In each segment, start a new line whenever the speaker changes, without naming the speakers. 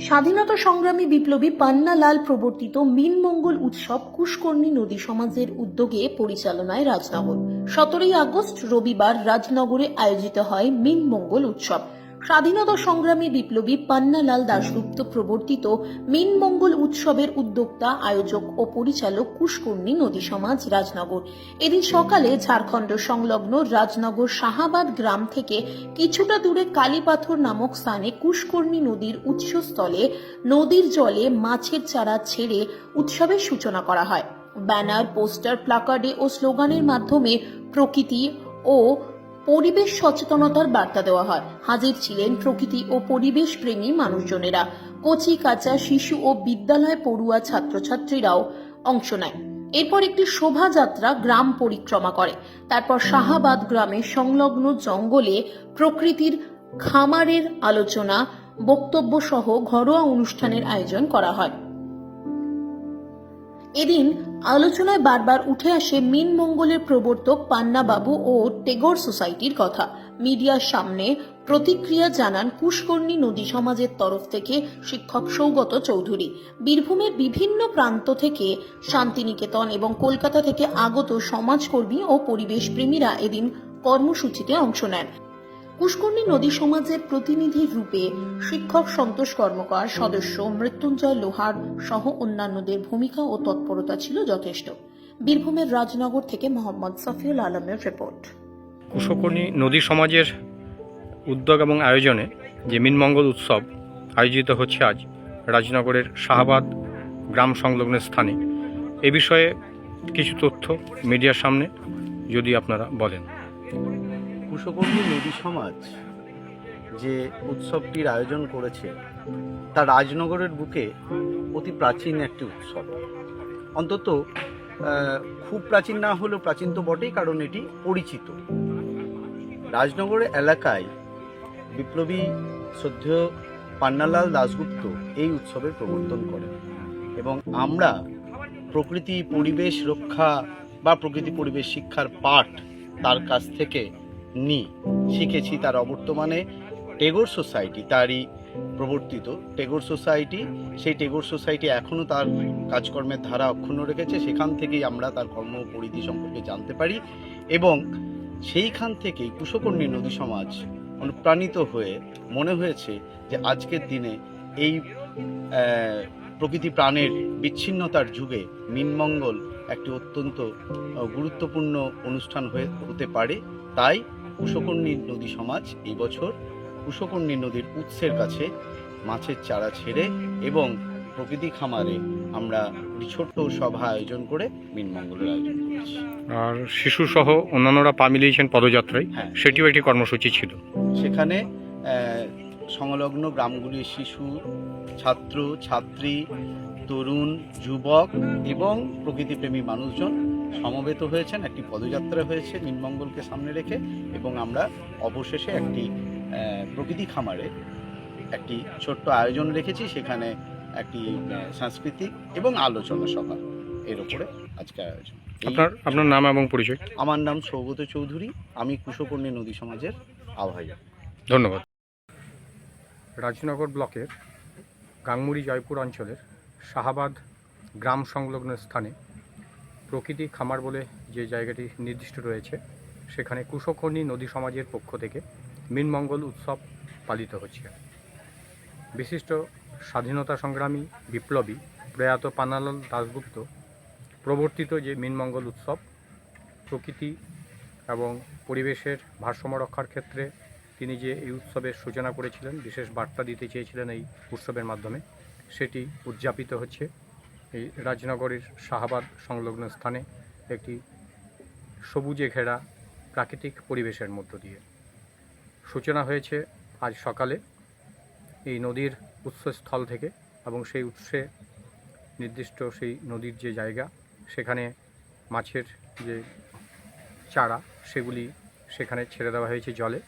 স্বাধীনতা সংগ্রামী বিপ্লবী পান্নালাল প্রবর্তিত মিনমঙ্গল উৎসব কুশকর্ণী নদী সমাজের উদ্যোগে পরিচালনায় রাজনগর সতেরোই আগস্ট রবিবার রাজনগরে আয়োজিত হয় মিনমঙ্গল উৎসব। স্বাধীনতা সংগ্রামী বিপ্লবী পান্নালাল দাশগুপ্ত প্রবর্তিত মিনমঙ্গল উৎসবের উদ্যোক্তা, আয়োজক ও পরিচালক কুশকর্ণী নদী সমাজ রাজনগর। এদিন সকালে ঝাড়খণ্ড সংলগ্ন রাজনগর শাহাবাদ গ্রাম থেকে কিছুটা দূরে কালীপাথর নামক স্থানে কুশকর্ণী নদীর উৎসস্থলে নদীর জলে মাছের চারা ছেড়ে উৎসবের সূচনা করা হয়। ব্যানার, পোস্টার, প্লাকার্ডে ও স্লোগানের মাধ্যমে প্রকৃতি ও পরিবেশ সচেতনতার বার্তা দেওয়া হয়। হাজির ছিলেন প্রকৃতি ও পরিবেশ প্রেমী মানুষজনেরা। কচি কাঁচা শিশু ও বিদ্যালয় পড়ুয়া ছাত্রছাত্রীরাও অংশ নেয় এরপর একটি শোভাযাত্রা গ্রাম পরিক্রমা করে। তারপর শাহাবাদ গ্রামের সংলগ্ন জঙ্গলে প্রকৃতির খামারের আলোচনা বক্তব্য সহ ঘরোয়া অনুষ্ঠানের আয়োজন করা হয়। এদিন আলোচনায় বারবার উঠে আসে মিন মঙ্গলের প্রবর্তক পান্নাবাবু ও টেগর সোসাইটির কথা। মিডিয়ার সামনে প্রতিক্রিয়া জানান পুষ্কর্ণী নদী সমাজের তরফ থেকে শিক্ষক সৌগত চৌধুরী। বীরভূমের বিভিন্ন প্রান্ত থেকে শান্তিনিকেতন এবং কলকাতা থেকে আগত সমাজকর্মী ও পরিবেশ প্রেমীরা এদিন কর্মসূচিতে অংশ নেন। পুষ্কর্ণী নদী সমাজের প্রতিনিধি রূপে শিক্ষক সন্তোষ কর্মকার, সদস্য মৃত্যুঞ্জয় লোহার সহ অন্যান্যদের ভূমিকা ও তৎপরতা ছিল যথেষ্ট। বীরভূমের রাজনগর থেকে মোহাম্মদ সফিউল আলমের রিপোর্ট।
কুশকর্ণী নদী সমাজের উদ্যোগ এবং আয়োজনে যে মিনমঙ্গল উৎসব আয়োজিত হচ্ছে আজ রাজনগরের শাহাবাদ গ্রাম সংলগ্ন স্থানে। এ বিষয়ে কিছু তথ্য মিডিয়ার সামনে যদি আপনারা বলেন।
কুশকর্মী নদী সমাজ যে উৎসবটির আয়োজন করেছে, তা রাজনগরের বুকে অতি প্রাচীন একটি উৎসব। অন্তত খুব প্রাচীন না হলেও প্রাচীন তো বটেই, কারণ এটি পরিচিত। রাজনগরের এলাকায় বিপ্লবী শ্রদ্ধেয় পান্নালাল দাশগুপ্ত এই উৎসবের প্রবর্তন করেন এবং আমরা প্রকৃতি পরিবেশ রক্ষা বা প্রকৃতি পরিবেশ শিক্ষার পাঠ তার কাছ থেকে নিই শিখেছি তার অবর্তমানে টেগোর সোসাইটি, তারই প্রবর্তিত টেগোর সোসাইটি। সেই টেগোর সোসাইটি এখনও তার কাজকর্মের ধারা অক্ষুণ্ণ রেখেছে। সেখান থেকেই আমরা তার কর্ম পরিধি সম্পর্কে জানতে পারি এবং সেইখান থেকেই কুশকর্ণী নদী সমাজ অনুপ্রাণিত হয়ে মনে হয়েছে যে আজকের দিনে এই প্রকৃতি প্রাণের বিচ্ছিন্নতার যুগে মিনমঙ্গল একটি অত্যন্ত গুরুত্বপূর্ণ অনুষ্ঠান হয়ে হতে পারে। তাই কুশকর্ণী নদী সমাজ এই বছর কুশকর্ণী নদীর উৎসের কাছে মাছের চারা ছেড়ে এবং প্রকৃতি খামারে আমরা একটি ছোট্ট সভা আয়োজন করে মিনমঙ্গলের আয়োজন করেছি।
আর শিশু সহ অন্যান্যরা পা মিলিয়েছেন পদযাত্রায়
হ্যাঁ।
সেটিও একটি কর্মসূচি ছিল।
সেখানে আহ, সংলগ্ন গ্রামগুলির শিশু ছাত্র ছাত্রী তরুণ যুবক এবং প্রকৃতিপ্রেমী মানুষজন সমবেত হয়েছেন একটি পদযাত্রা হয়েছে নির্মঙ্গলকে সামনে রেখে এবং আমরা অবশেষে একটি প্রকৃতি খামারে একটি ছোট্ট আয়োজন রেখেছি সেখানে একটি সাংস্কৃতিক এবং আলোচনা সভা এর উপরে আজকে আয়োজন।
আপনার আপনার নাম এবং পরিচয়?
আমার নাম সৌগত চৌধুরী আমি কুশকর্ণী নদী সমাজের আহ্বায়ক।
ধন্যবাদ। রাজনগর ব্লকের গাংমুড়ি জয়পুর অঞ্চলের শাহাবাদ গ্রাম সংলগ্ন স্থানে প্রকৃতি খামার বলে যে জায়গাটি নির্দিষ্ট রয়েছে, সেখানে কুশকর্ণী নদী সমাজের পক্ষ থেকে মিনমঙ্গল উৎসব পালিত হচ্ছে। বিশিষ্ট স্বাধীনতা সংগ্রামী বিপ্লবী প্রয়াত পানালাল দাশগুপ্ত প্রবর্তিত যে মিনমঙ্গল উৎসব, প্রকৃতি এবং পরিবেশের ভারসাম্য রক্ষার ক্ষেত্রে তিনি যে এই উৎসবের সূচনা করেছিলেন, বিশেষ বার্তা দিতে চেয়েছিলেন এই উৎসবের মাধ্যমে, সেটি উদযাপিত হচ্ছে। এই রাজনগরের শাহাবাদ সংলগ্ন স্থানে একটি সবুজে ঘেরা প্রাকৃতিক পরিবেশের মধ্য দিয়ে। সূচনা হয়েছে আজ সকালে এই নদীর উৎসস্থল থেকে এবং সেই উৎসে নির্দিষ্ট সেই নদীর যে জায়গা, সেখানে মাছের যে চারা, সেগুলি সেখানে ছেড়ে দেওয়া হয়েছে জলে।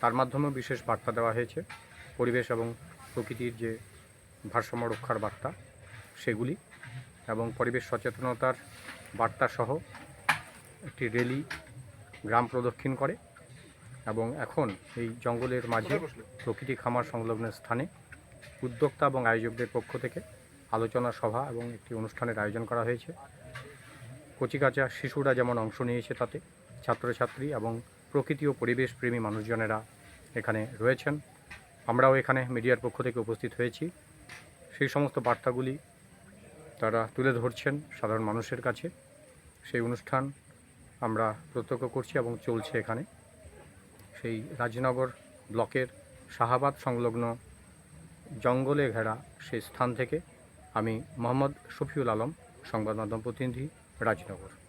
তার মাধ্যমেও বিশেষ বার্তা দেওয়া হয়েছে। পরিবেশ এবং প্রকৃতির যে ভারসাম্য রক্ষার বার্তা সেগুলি এবং পরিবেশ সচেতনতার বার্তা সহ একটি র্যালি গ্রাম প্রদক্ষিণ করে এবং এখন এই জঙ্গলের মাঝে প্রকৃতি খামার সংলগ্ন স্থানে উদ্যোক্তা এবং আয়োজকদের পক্ষ থেকে আলোচনা সভা এবং একটি অনুষ্ঠানের আয়োজন করা হয়েছে। কচিকাচা শিশুরা যেমন অংশ নিয়েছে তাতে ছাত্রছাত্রী এবং প্রকৃতি ও পরিবেশ প্রেমী মানুষজনেরা এখানে রয়েছেন। আমরাও এখানে মিডিয়ার পক্ষ থেকে উপস্থিত হয়েছি। সেই সমস্ত বার্তাগুলি তারা তুলে ধরছেন সাধারণ মানুষের কাছে। সেই অনুষ্ঠান আমরা প্রত্যক্ষ করছি এবং চলছে এখানে। সেই রাজনগর ব্লকের শাহাবাদ সংলগ্ন জঙ্গলে ঘেরা সেই স্থান থেকে আমি মোহাম্মদ শফিউল আলম, সংবাদ মাধ্যম প্রতিনিধি, রাজনগর।